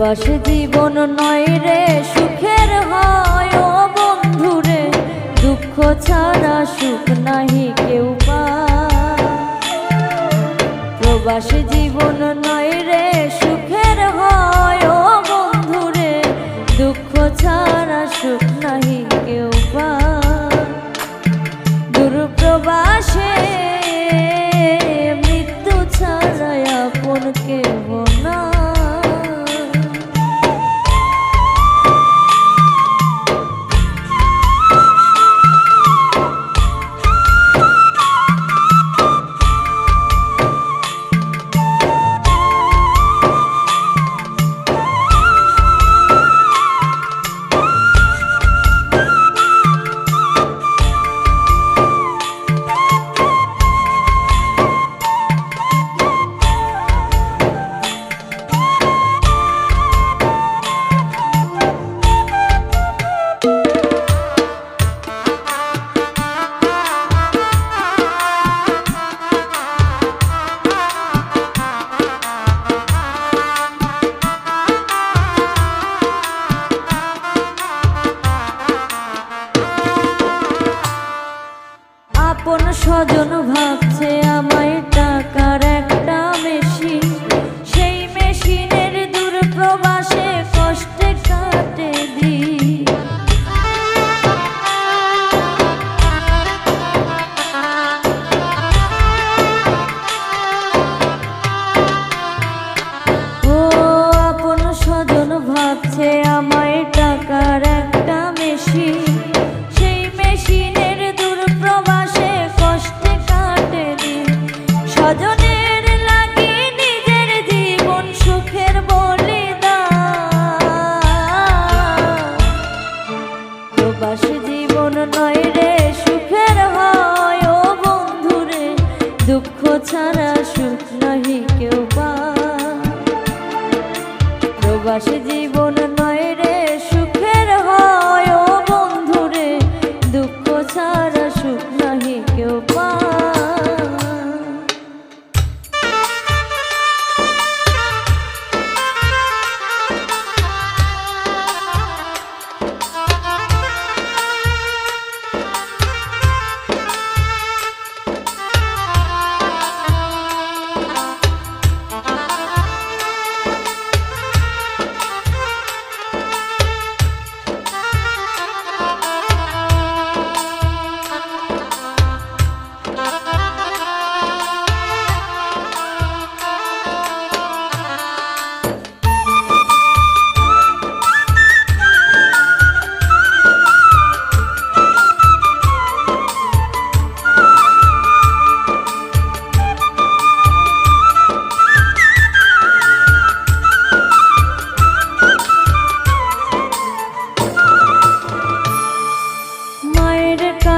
প্রবাস জীবন নয় রে, সুখের হয় ও বন্ধু রে। দুঃখ ছাড়া সুখ নাহি কেউ পা প্রবাস জীবন নয় রে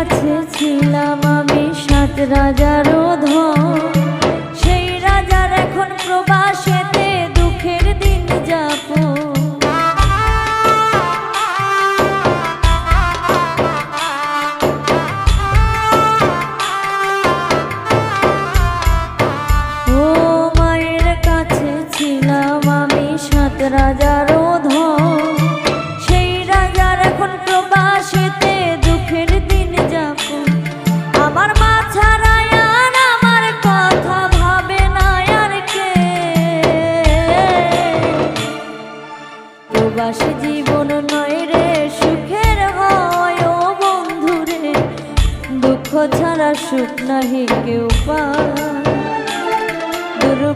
কাছে ছিলাম আমি সাত রাজারও ধন। প্রবাস জীবন নয় রে, সুখের হয় ও বন্ধু রে। দুঃখ ছাড়া সুখ নাহি কেউ পায়।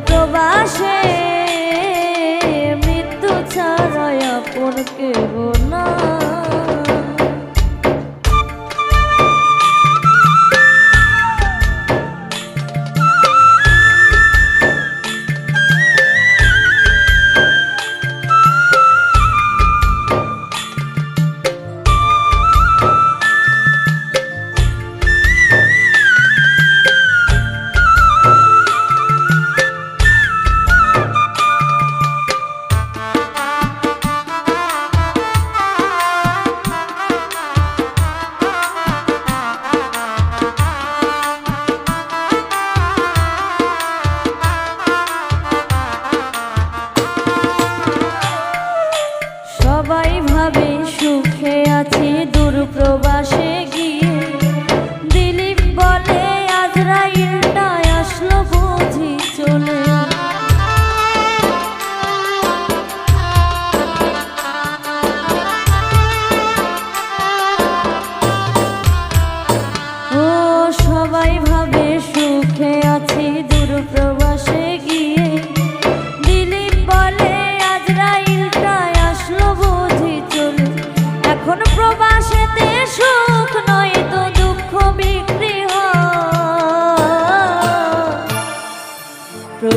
প্রবাসে মৃত্যু ছাড়া আপন কেউ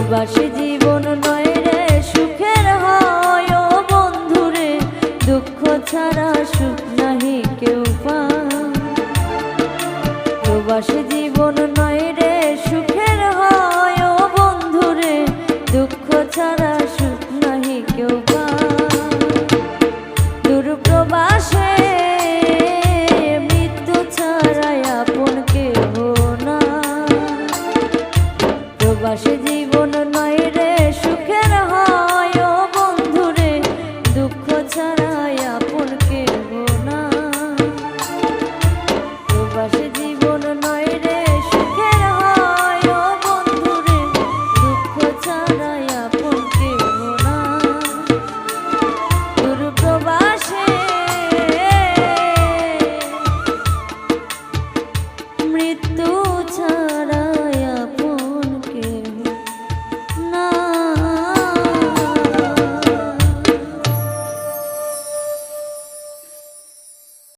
প্রবাসী জীবন নয় রে, সুখের হয় বন্ধুরে দুঃখ ছাড়া সুখ নাহি কেউ পা প্রবাসী জীবন